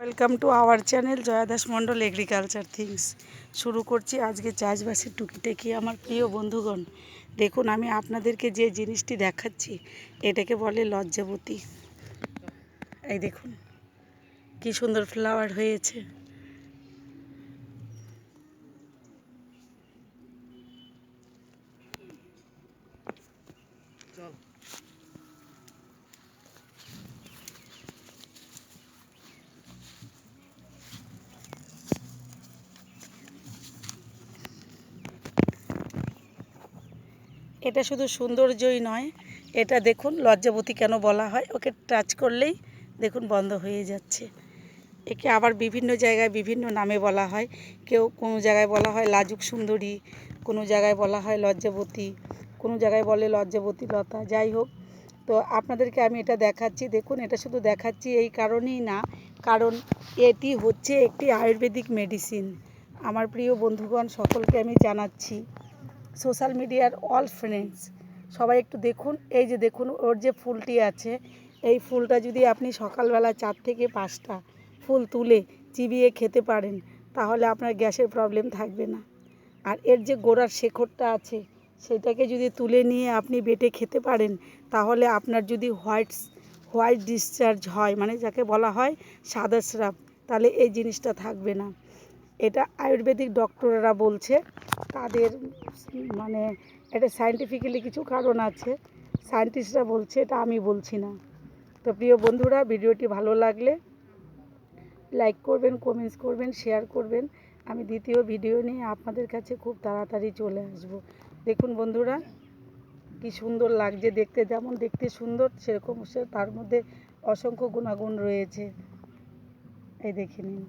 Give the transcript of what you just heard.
Welcome to our channel Joyadas Mondal agriculture things শুরু করছি আজকে চাষবাসের টুকিটাকি আমার প্রিয় বন্ধুগণ। দেখুন, আমি আপনাদেরকে যে জিনিসটি দেখাচ্ছি, এটাকে বলে লজ্জাবতী। এই দেখুন, কি সুন্দর ফ্লাওয়ার হয়েছে। এটা শুধু সৌন্দর্যই নয়, এটা দেখুন লজ্জাবতী কেন বলা হয়, ওকে টাচ করলেই দেখুন বন্ধ হয়ে যাচ্ছে। একে আবার বিভিন্ন জায়গায় বিভিন্ন নামে বলা হয়, কেউ কোনো জায়গায় বলা হয় লাজুক সুন্দরী, কোনো জায়গায় বলা হয় লজ্জাবতী, কোনো জায়গায় বলে লজ্জাবতী লতা, যাই হোক। তো আপনাদেরকে আমি এটা দেখাচ্ছি, দেখুন এটা শুধু দেখাচ্ছি এই কারণেই না, কারণ এটি হচ্ছে একটি আয়ুর্বেদিক মেডিসিন আমার প্রিয় বন্ধুগণ, সকলকে আমি জানাচ্ছি সোশ্যাল মিডিয়ার অল ফ্রেন্ডস, সবাই একটু দেখুন, এই যে দেখুন ওর যে ফুলটি আছে, এই ফুলটা যদি আপনি সকালবেলা চার থেকে পাঁচটা ফুল তুলে চিবিয়ে খেতে পারেন, তাহলে আপনার গ্যাসের প্রবলেম থাকবে না। আর এর যে গোড়ার শেখরটা আছে, সেটাকে যদি তুলে নিয়ে আপনি বেটে খেতে পারেন, তাহলে আপনার যদি হোয়াইটস হোয়াইট ডিসচার্জ হয় মানে যাকে বলা হয় সাদা স্রাব, তাহলে এই জিনিসটা থাকবে না। এটা আয়ুর্বেদিক ডক্টররা বলছে, তাদের মানে এটা সায়েন্টিফিক্যালি কিছু কারণ আছে। সায়েন্টিস্টরা বলছে, এটা আমি বলছি না। তো প্রিয় বন্ধুরা, ভিডিওটি ভালো লাগলে লাইক করবেন কমেন্টস করবেন শেয়ার করবেন। আমি দ্বিতীয় ভিডিও নিয়ে আপনাদের কাছে খুব তাড়াতাড়ি চলে আসব। দেখুন বন্ধুরা, কি সুন্দর লাগছে দেখতে। যেমন দেখতে সুন্দর, সেরকম সে তার মধ্যে অসংখ্য গুণাগুণ রয়েছে। এই দেখে নিন।